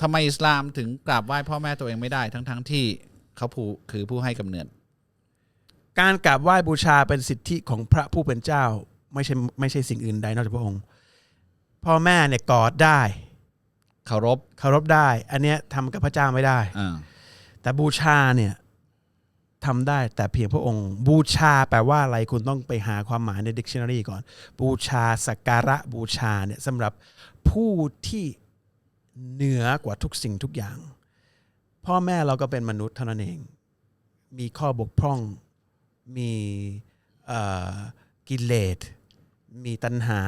ทำไมอิสลามถึงกราบไหว้พ่อแม่ตัวเองไม่ได้ทั้งทั้งๆที่เขาผู้คือผู้ให้กำเนิด การกราบไหว้บูชาเป็นสิทธิของพระผู้เป็นเจ้า ไม่ใช่ไม่ใช่สิ่งอื่นใดนอกจากพระองค์ พ่อแม่เนี่ยกอดได้เคารพเคารพได้ อันเนี้ยทำกับพระเจ้าไม่ได้ อ่าแต่บูชาเนี่ยทำได้แต่เพียงพระองค์ บูชาแปลว่าอะไรคุณต้องไปหาความหมายใน dictionary ก่อน บูชาสักการะบูชาเนี่ยสำหรับผู้ที่ เหนือกว่าทุกสิ่งทุกอย่าง พ่อแม่เราก็เป็นมนุษย์เท่านั้นเอง มีข้อบกพร่อง มีกิเลส มีตัณหา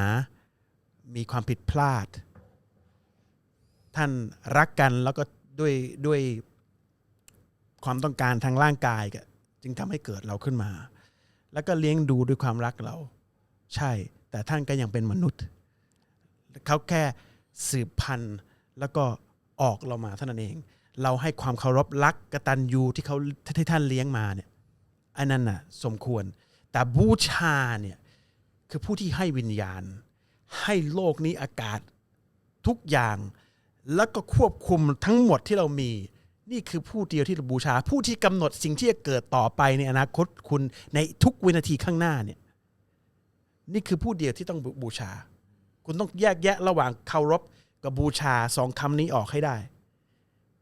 มีความผิดพลาด ท่านรักกันแล้วก็ด้วยด้วยความต้องการทางร่างกายก็จึงทำให้เกิดเราขึ้นมา แล้วก็เลี้ยงดูด้วยความรักเรา ใช่ แต่ท่านก็ยังเป็นมนุษย์ เขาแค่สืบพันธุ์ แล้วก็ออกเรามาเท่านั้นเอง เราให้ความเคารพรักกตัญญูที่เขาที่ท่านเลี้ยงมาเนี่ยอันนั้นน่ะสมควร แต่บูชาเนี่ยคือผู้ที่ให้วิญญาณ ให้โลกนี้อากาศทุกอย่าง แล้วก็ควบคุมทั้งหมดที่เรามี นี่คือผู้เดียวที่เราบูชา ผู้ที่กำหนดสิ่งที่จะเกิดต่อไปในอนาคตคุณในทุกวินาทีข้างหน้าเนี่ยนี่คือผู้เดียวที่ต้องบูชา คุณต้องแยกแยะระหว่างเคารพ กับบูชาสองคำนี้ออกให้ได้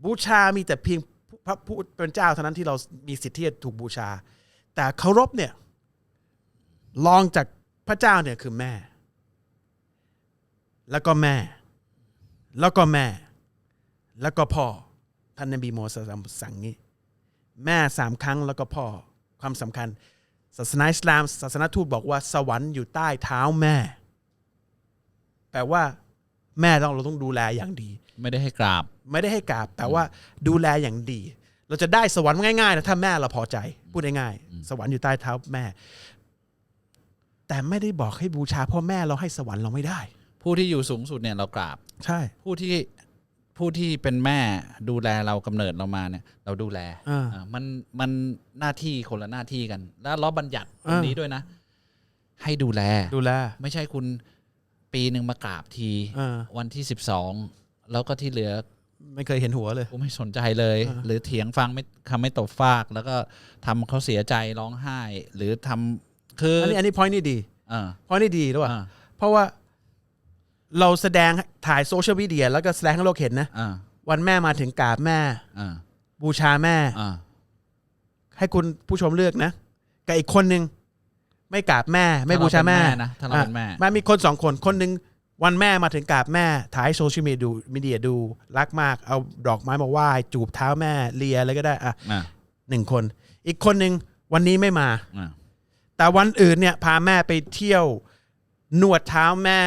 บูชามีแต่เพียงพระผู้เป็นเจ้าเท่านั้นที่เรามีสิทธิ์ที่จะถูกบูชา แต่เคารพเนี่ยรองจากพระเจ้าเนี่ยคือแม่ แล้วก็แม่ แล้วก็แม่ แล้วก็พ่อท่านนบีโมสสั่งงี้ แม่สามครั้งแล้วก็พ่อความสำคัญ ศาสนาอิสลามศาสนาทูตบอกว่าสวรรค์อยู่ใต้เท้าแม่ แปลว่า แม่ต้องเราต้องดูแลอย่างดี ไม่ได้ให้กราบ ไม่ได้ให้กราบแต่ว่าดูแลอย่างดี เราจะได้สวรรค์ง่ายๆนะถ้าแม่เราพอใจ พูดง่ายๆสวรรค์อยู่ใต้เท้าแม่ แต่ไม่ได้บอกให้บูชาเพ่อแม่เราให้สวรรค์เราไม่ได้ ผู้ที่อยู่สูงสุดเนี่ยเรากราบ ใช่ ผู้ที่ผู้ที่เป็นแม่ดูแลเรากำเนิดเรามาเนี่ย เราดูแลอ่าอ่ามันมันหน้าที่คนละหน้าที่กัน แล้วล้อบัญญัติตรงนี้ด้วยนะ ให้ดูแลดูแล ไม่ใช่คุณ ปีหนึ่งมากราบทีอ่า วันที่สิบสองแล้วก็ที่เหลือ ไม่เคยเห็นหัวเลย กูไม่สนใจเลย หรือเถียงฟังไม่คำไม่ตบฟาก แล้วก็ทำเขาเสียใจร้องไห้ หรือทำคืออันนี้อันนี้พอยนี่ดี อ่าพอยนี่ดีด้วยอ่า เพราะว่าเราแสดงถ่ายโซเชียลมีเดียแล้วก็แสดงให้โลกเห็นนะ อ่าวันแม่มาถึงกราบแม่ อ่าบูชาแม่ อ่าให้คุณผู้ชมเลือกนะ กับอีกคนหนึ่ง ไม่กราบแม่ ไม่บูชาแม่ถ้เรเป็นนะถ้าเราเป็นแม่มันมีคนสองคนคนหนึ่งวันแม่มาถึงกราบแม่ถ่ายโซเชียลมีเดียดูมีเดียดู รักมากเอาดอกไม้มาไหว้จูบเท้าแม่เลียอะไรก็ได้อะอ่าหนึ่งคน อีกคนหนึ่งวันนี้ไม่มาอ่าแต่วันอื่นเนี่ยพาแม่ไปเที่ยวนวดเท้าแม่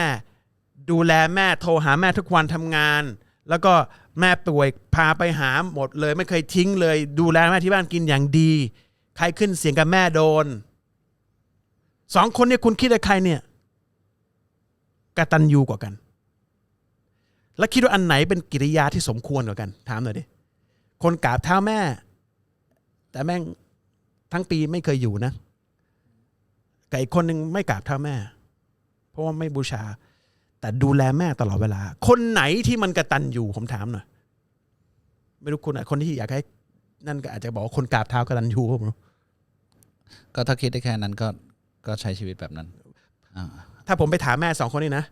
ดูแลแม่โทรหาแม่ทุกวันทำงาน แล้วก็แม่ป่วยพาไปหาหมดเลย ไม่เคยทิ้งเลย ดูแลแม่ที่บ้านกินอย่างดี ใครขึ้นเสียงกับแม่โดน สองคนเนี่ยคุณคิดว่าใครเนี่ยกตัญญูกว่ากัน แล้วคิดว่าอันไหนเป็นกิริยาที่สมควรกว่ากัน ถามหน่อยดิคนกราบเท้าแม่ แต่แม่งทั้งปีไม่เคยอยู่นะกับอีกคนหนึ่งไม่กราบเท้าแม่ เพราะว่าไม่บูชา แต่ดูแลแม่ตลอดเวลา คนไหนที่มันกระตันอยู่ผมถามหน่อยไม่รู้คุณอะคนที่อยากให้นั่นก็อาจจะบอกว่าคนกราบเท้ากระตันอยู่ผมรู้ก็ถ้าคิดได้แค่นั้นก็ ก็ใช้ชีวิตแบบนั้นอ่าถ้าผมไปถามแม่สองคนนี้นะ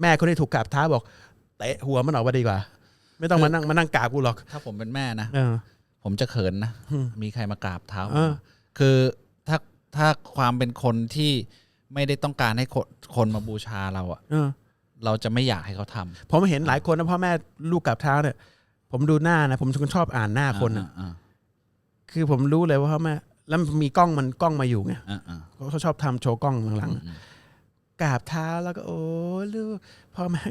แม่คนที่ถูกกราบเท้าบอกเตะหัวมันออกมาดีกว่า ไม่ต้องมานั่งมานั่งกราบกูหรอก ถ้าผมเป็นแม่นะเออผมจะเขินนะอืมมีใครมากราบเท้าเออคือถ้าถ้าความเป็นคนที่ไม่ได้ต้องการให้คนคนมาบูชาเราอะเออเราจะไม่อยากให้เขาทำผมเห็นหลายคนนะพ่อแม่ลูกกราบเท้าเนี่ย ผมดูหน้านะ ผมเป็นคนชอบอ่านหน้าคนนะอ่าคือผมรู้เลยว่าพ่อแม่ แล้วมันมีกล้องมันกล้องมาอยู่ไงอ่าอ่าเขาชอบทำโชว์กล้องหลังอืมๆกราบเท้าแล้วก็โอ้ลูกพ่อแม่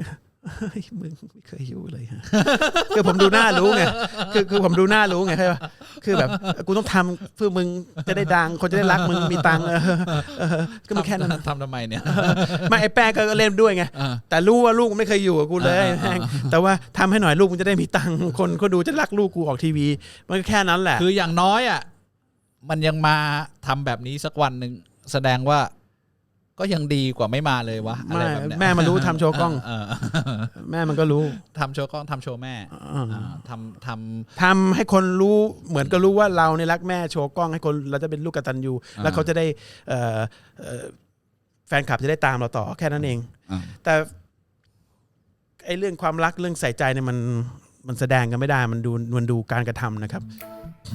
เฮ้ยมึงไม่เคยอยู่เลยฮะ คือผมดูหน้ารู้ไงคือคือผมดูหน้ารู้ไงใช่ปะคือแบบกูต้องทำเพื่อมึงจะได้ดังคนจะได้รักมึงมีตังค์เออเออก็มันแค่นั้น ทำทำไมเนี่ย ไม่ไอ้แป้งก็เล่นด้วยไง อ่าแต่รู้ว่าลูกไม่เคยอยู่กับกูเลยอ่าอ่าแม่งแต่ว่าทำให้หน่อยลูกมันจะได้มีตังค์คนเขาดูจะรักลูกกูออกทีวี มันก็แค่นั้นแหละ คืออย่างน้อยอะ มันยังมาทำแบบนี้สักวันหนึ่งแสดงว่าก็ยังดีกว่าไม่มาเลยวะอะไรไม่แบบเนี้ยแม่มันรู้ทำโชว์กล้องเออแม่มันก็รู้ทำโชว์กล้องทำโชว์แม่อ่าอ่าทำทำทำให้คนรู้เหมือนก็รู้ว่าเราเนี่ยรักแม่โชว์กล้องให้คนเราจะเป็นลูกกตัญญูอ่าแล้วเขาจะได้เอ่อเอ่อแฟนคลับจะได้ตามเราต่อแค่นั้นเองอ่าแต่ไอ้เรื่องความรักเรื่องใส่ใจเนี่ยมันมันแสดงกันไม่ได้มันดูมันดูการกระทำนะครับ เ